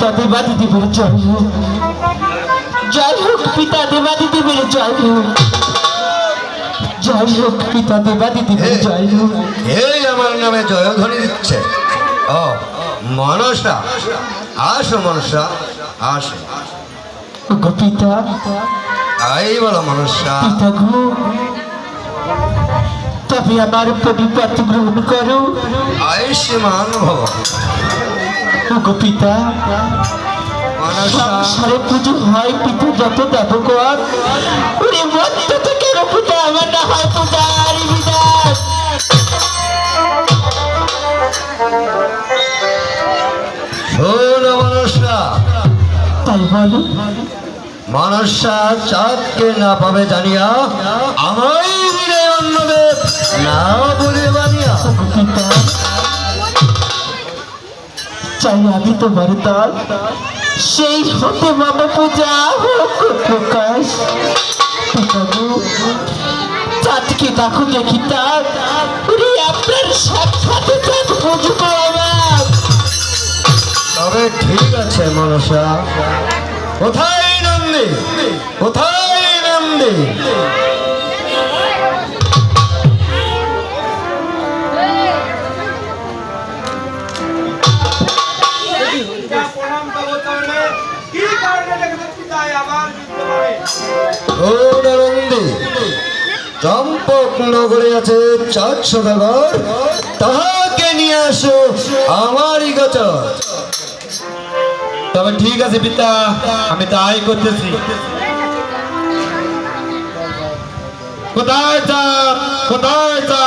পিতা দেবাদি দেবের জয় হোক জয় হোক পিতা দেবাদি দেবের জয় হোক। জয় হোক পিতা দেবাদি দেবের জয় হোক এই আমার নামে জয়ধ্বনি দিচ্ছে ও মনসা আসো মনসা আসো ওগো পিতা তাই বলো মনসা। পিতা গো তবে আমার পরিপাত গ্রহণ করো। আয়ুষ্মান ভব। ওগো পিতা মনসা সংসারে পুজো হয় পিতা যত দেব কর ওরে মধ্য থেকে পিতা আমার না হয় পূজা আর বিদায়। তাই বলো। মনসা চাঁদকে না পাবে জানিয়া আমায় দিলে অন্যদের না বলে বানিয়া পিতা চাই আমি তোমার দল। সেই হতে মামা পূজা হোক, প্রকাশ। চাঁদকে দেখো দেখি তার। আপনার সাক্ষাতে চাঁদ বুঝব আমার তবে ঠিক আছে মনসা। কোথায় নন্দী? কোথায় নন্দী? চম্পক নগরে আছে চাঁদ সদাগর তাহাকে নিয়ে আসো আমারই গোচর। তবে ঠিক আছে পিতা, আমি তাই করতেছি। কোথায় চা কোথায় যা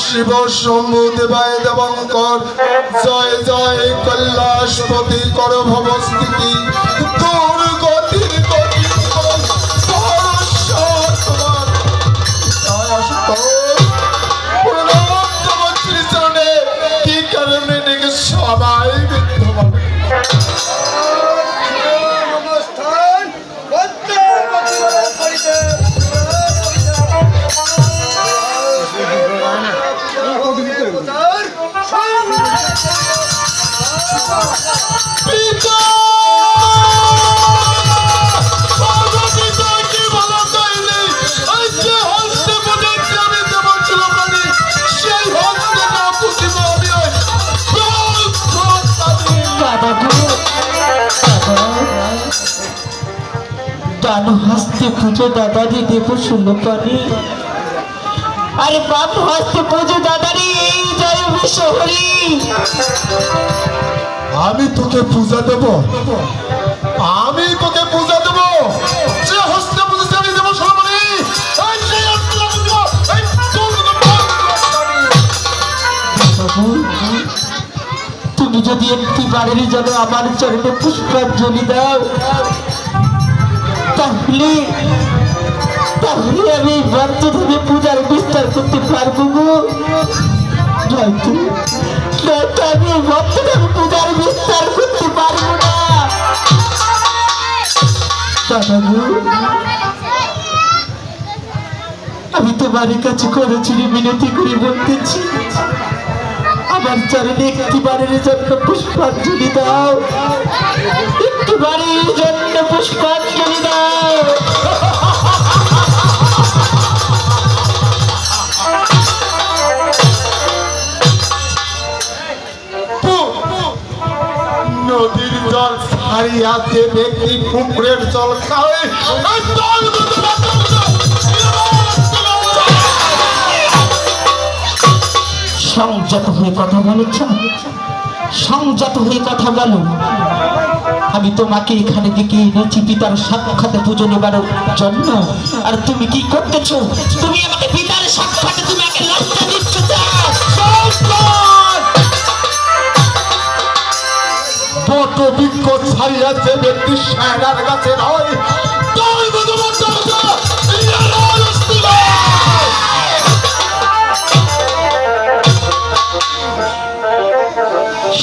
শিব শম্ভু দেবায় দেবঙ্কর। জয় জয় কৈলাসপতি কর ভবস্থিতি দুর্গতির ডান হস্তে পুজো দাদারি দেব শুনো পানি আরে বাম হস্তে পুজো, দাদারি, এই জয় বিশ্বহরি আমি তোকে পূজা দেব। আমি তোকে পূজা দেব। যে হস্তে দেব তুমি যদি একটি বাড়ির জন্য আমার চরণে পুষ্পাঞ্জলি দাও, তাহলে তাহলে আমি ভক্তভাবে পূজার বিস্তার করতে পারব গো। আমি ভক্তভাবে পূজার তোমার কাছে করেছি মিনতি করে বলতেছি আমার চরণে একটি বারের জন্য পুষ্পাঞ্জলি দাও। একটি বারের জন্য পুষ্পাঞ্জলি রাতে ব্যক্তি পুকুরের জল সংযত হয়ে কথা বলেছ সংযত হয়ে কথা বলো। আমি তোমাকে এখানে দিকে এনেছি পিতার সাক্ষাতে পুজো নেবার জন্য। আর তুমি কি করতেছো? তুমি আমাকে পিতার সাক্ষাতে তুমি আমাকে দিচ্ছ ছাড়িয়াছে ব্যক্তি সায়নার কাছে।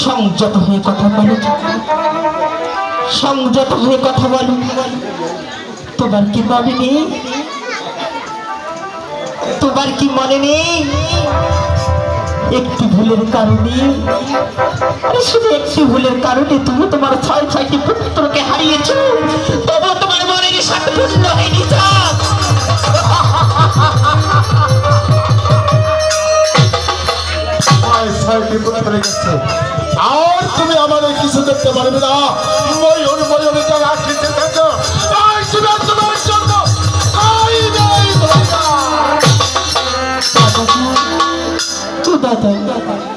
সংযত হয়ে কথা বলো। সংযত হয়ে কথা বলো। তোমার কি মনে নেই? তোমার কি মনে নেই? একটি ভুলের কারণে আরে শুধু একটি ভুলের কারণে তুমি তোমার ছয় ছয়টি পুত্রকে হারিয়েছ। তবু তোমার মনের সাথে পূর্ণ হয়নি। ছয়টি পুত্র গেছে। আর তুমি আমাদের কিছু দেখতে পারবে না। ময়ূর ময়ূর যারা খেতে থাকো তাই তুমি তোমার জন্য দাদা।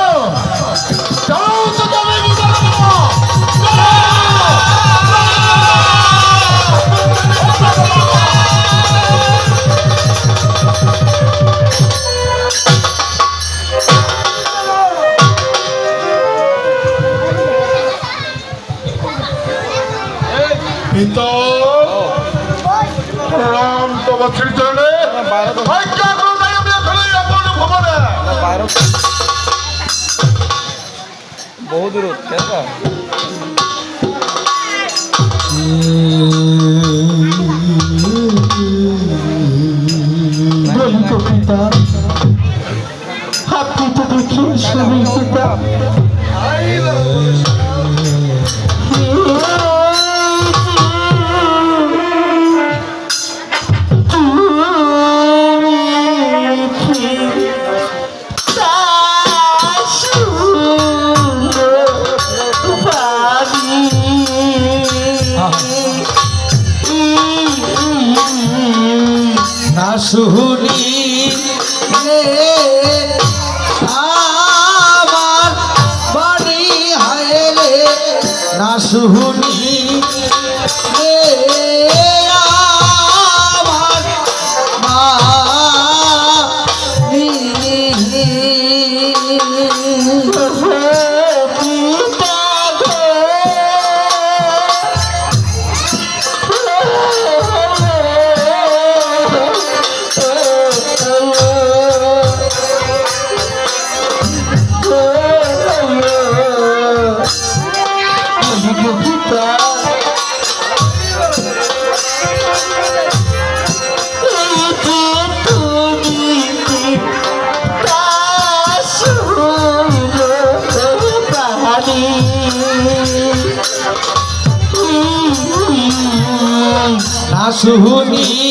পূজা দেবো পিতা শ্রীচরণে বহু দূর কেসা বলি তো পিতা আপনি তো দেখি শুনি শুনি আমার বাড়ি হায়লে না শুনি আমার না শুনি